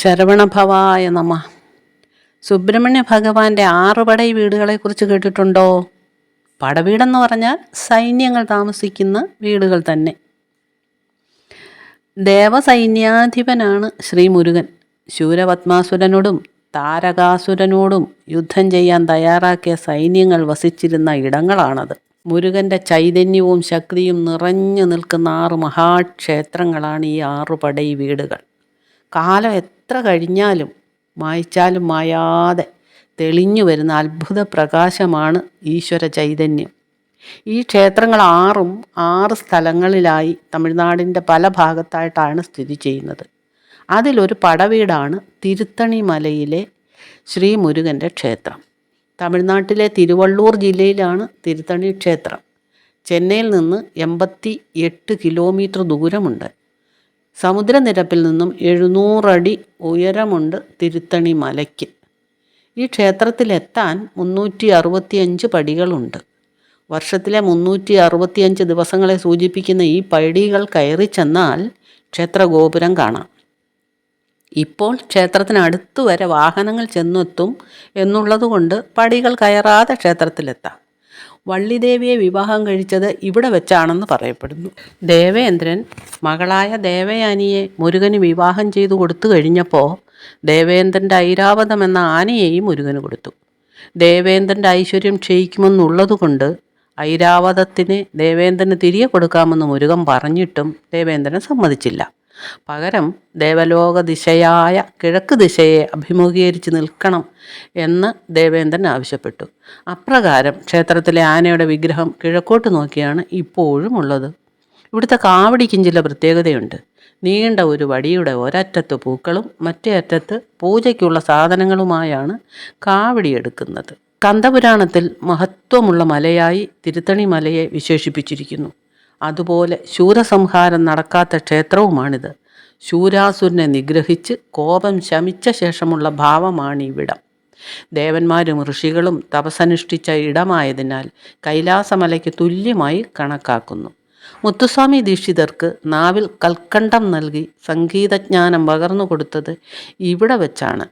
ശരവണഭവായ നമ. സുബ്രഹ്മണ്യ ഭഗവാന്റെ ആറ് പടൈ വീടുകളെക്കുറിച്ച് കേട്ടിട്ടുണ്ടോ? പടവീടെന്ന് പറഞ്ഞാൽ സൈന്യങ്ങൾ താമസിക്കുന്ന വീടുകൾ തന്നെ. ദേവസൈന്യാധിപനാണ് ശ്രീ മുരുകൻ ശൂരപത്മാസുരനോടും താരകാസുരനോടും യുദ്ധം ചെയ്യാൻ തയ്യാറാക്കിയ സൈന്യങ്ങൾ വസിച്ചിരുന്ന ഇടങ്ങളാണത്. മുരുകന്റെ ചൈതന്യവും ശക്തിയും നിറഞ്ഞു നിൽക്കുന്ന ആറ് മഹാക്ഷേത്രങ്ങളാണ് ഈ ആറു പടൈ വീടുകൾ. കാലം എത്ര കഴിഞ്ഞാലും മായ്ച്ചാലും മായാതെ തെളിഞ്ഞു വരുന്ന അത്ഭുത പ്രകാശമാണ് ഈശ്വര ചൈതന്യം ഈ ക്ഷേത്രങ്ങൾ ആറും ആറ് സ്ഥലങ്ങളിലായി തമിഴ്നാടിന്റെ പല ഭാഗത്തായിട്ടാണ് സ്ഥിതി ചെയ്യുന്നത്. അതിലൊരു പടവീടാണ് തിരുത്തണി മലയിലെ ശ്രീ മുരുകന്റെ ക്ഷേത്രം. തമിഴ്നാട്ടിലെ തിരുവള്ളൂർ ജില്ലയിലാണ് തിരുത്തണി ക്ഷേത്രം. ചെന്നൈയിൽ നിന്ന് എൺപത്തി എട്ട് കിലോമീറ്റർ ദൂരമുണ്ട്. സമുദ്രനിരപ്പിൽ നിന്നും എഴുന്നൂറടി ഉയരമുണ്ട് തിരുത്തണി മലയ്ക്ക്. ഈ ക്ഷേത്രത്തിലെത്താൻ മുന്നൂറ്റി അറുപത്തിയഞ്ച് പടികളുണ്ട്. വർഷത്തിലെ മുന്നൂറ്റി അറുപത്തിയഞ്ച് ദിവസങ്ങളെ സൂചിപ്പിക്കുന്ന ഈ പടികൾ കയറി ചെന്നാൽ ക്ഷേത്രഗോപുരം കാണാം. ഇപ്പോൾ ക്ഷേത്രത്തിനടുത്ത് വരെ വാഹനങ്ങൾ ചെന്നെത്തും എന്നുള്ളതുകൊണ്ട് പടികൾ കയറാതെ ക്ഷേത്രത്തിലെത്താം. വള്ളിദേവിയെ വിവാഹം കഴിച്ചത് ഇവിടെ വെച്ചാണെന്ന് പറയപ്പെടുന്നു. ദേവേന്ദ്രൻ മകളായ ദേവയാനിയെ മുരുകന് വിവാഹം ചെയ്തു കൊടുത്തു കഴിഞ്ഞപ്പോൾ ദേവേന്ദ്രന്റെ ഐരാവതം എന്ന ആനയെയും മുരുകന് കൊടുത്തു. ദേവേന്ദ്രന്റെ ഐശ്വര്യം ക്ഷയിക്കുമെന്നുള്ളതുകൊണ്ട് ഐരാവതത്തിന് ദേവേന്ദ്രന് തിരികെ കൊടുക്കാമെന്ന് മുരുകൻ പറഞ്ഞിട്ടും ദേവേന്ദ്രൻ സമ്മതിച്ചില്ല. പകരം ദേവലോക ദിശയായ കിഴക്ക് ദിശയെ അഭിമുഖീകരിച്ച് നിൽക്കണം എന്ന് ദേവേന്ദ്രൻ ആവശ്യപ്പെട്ടു. അപ്രകാരം ക്ഷേത്രത്തിലെ ആനയുടെ വിഗ്രഹം കിഴക്കോട്ട് നോക്കിയാണ് ഇപ്പോഴും ഉള്ളത്. ഇവിടുത്തെ കാവടിക്കും ചില പ്രത്യേകതയുണ്ട്. നീണ്ട ഒരു വടിയുടെ ഒരറ്റത്ത് പൂക്കളും മറ്റേ അറ്റത്ത് പൂജയ്ക്കുള്ള സാധനങ്ങളുമായാണ് കാവടിയെടുക്കുന്നത് കന്ദപുരാണത്തിൽ മഹത്വമുള്ള മലയായി തിരുത്തണി മലയെ വിശേഷിപ്പിച്ചിരിക്കുന്നു. അതുപോലെ ശൂരസംഹാരം നടക്കാത്ത ക്ഷേത്രവുമാണിത്. ശൂരാസുരനെ നിഗ്രഹിച്ച് കോപം ശമിച്ച ശേഷമുള്ള ഭാവമാണ് ഇവിടം ദേവന്മാരും ഋഷികളും തപസനുഷ്ഠിച്ച ഇടമായതിനാൽ കൈലാസമലയ്ക്ക് തുല്യമായി കണക്കാക്കുന്നു. മുത്തുസ്വാമി ദീക്ഷിതർക്ക് നാവിൽ കൽക്കണ്ടം നൽകി സംഗീതജ്ഞാനം പകർന്നു കൊടുത്തത് ഇവിടെ വെച്ചാണ്.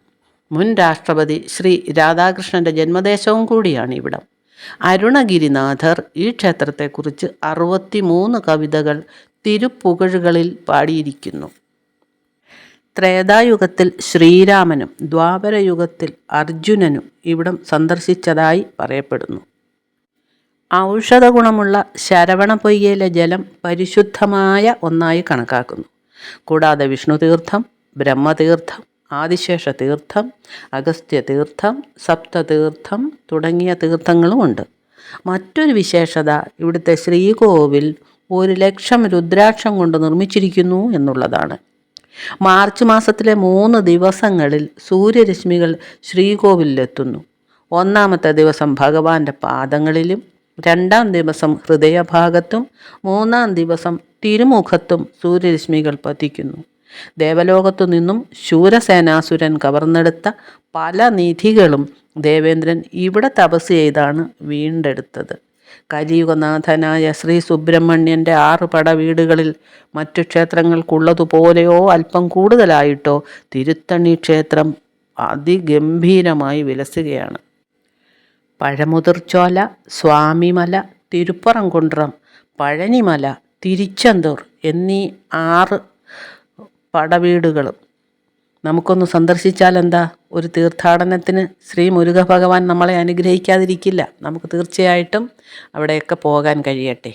മുൻ രാഷ്ട്രപതി ശ്രീ രാധാകൃഷ്ണന്റെ ജന്മദേശവും കൂടിയാണ് ഇവിടം. അരുണഗിരിനാഥർ ഈ ക്ഷേത്രത്തെക്കുറിച്ച് അറുപത്തി മൂന്ന് കവിതകൾ തിരുപ്പുകഴുകളിൽ പാടിയിരിക്കുന്നു. ത്രേതായുഗത്തിൽ ശ്രീരാമനും ദ്വാപരയുഗത്തിൽ അർജുനനും ഇവിടം സന്ദർശിച്ചതായി പറയപ്പെടുന്നു. ഔഷധ ഗുണമുള്ള ശരവണ പൊയ്യയിലെ ജലം പരിശുദ്ധമായ ഒന്നായി കണക്കാക്കുന്നു. കൂടാതെ വിഷ്ണുതീർത്ഥം ബ്രഹ്മതീർത്ഥം ആദിശേഷ തീർത്ഥം അഗസ്ത്യ തീർത്ഥം സപ്തതീർത്ഥം തുടങ്ങിയ തീർത്ഥങ്ങളുമുണ്ട് മറ്റൊരു വിശേഷത ഇവിടുത്തെ ശ്രീകോവിൽ ഒരു ലക്ഷം രുദ്രാക്ഷം കൊണ്ട് നിർമ്മിച്ചിരിക്കുന്നു എന്നുള്ളതാണ്. മാർച്ച് മാസത്തിലെ മൂന്ന് ദിവസങ്ങളിൽ സൂര്യരശ്മികൾ ശ്രീകോവിലെത്തുന്നു. ഒന്നാമത്തെ ദിവസം ഭഗവാന്റെ പാദങ്ങളിലും രണ്ടാം ദിവസം ഹൃദയഭാഗത്തും മൂന്നാം ദിവസം തിരുമുഖത്തും സൂര്യരശ്മികൾ പതിക്കുന്നു. ദേവലോകത്തു നിന്നും ശൂരസേനാസുരൻ കവർന്നെടുത്ത പല നിധികളും ദേവേന്ദ്രൻ ഇവിടെ തപസ് ചെയ്താണ് വീണ്ടെടുത്തത്. കലിയുഗനാഥനായ ശ്രീ സുബ്രഹ്മണ്യന്റെ ആറ് പട വീടുകളിൽ മറ്റു ക്ഷേത്രങ്ങൾക്കുള്ളതുപോലെയോ അല്പം കൂടുതലായിട്ടോ തിരുത്തണി ക്ഷേത്രം അതിഗംഭീരമായി വിലസുകയാണ്. പഴമുതിർച്ചോല സ്വാമിമല തിരുപ്പറംകുണ്ട്രം പഴനിമല തിരിച്ചന്തൂർ എന്നീ ആറ് പടവീടുകളും. നമുക്കൊന്ന് സന്ദർശിച്ചാൽ എന്താ ഒരു തീർത്ഥാടനത്തിന് ശ്രീ മുരുക ഭഗവാൻ നമ്മളെ അനുഗ്രഹിക്കാതിരിക്കില്ല. നമുക്ക് തീർച്ചയായിട്ടും അവിടെയൊക്കെ പോകാൻ കഴിയട്ടെ.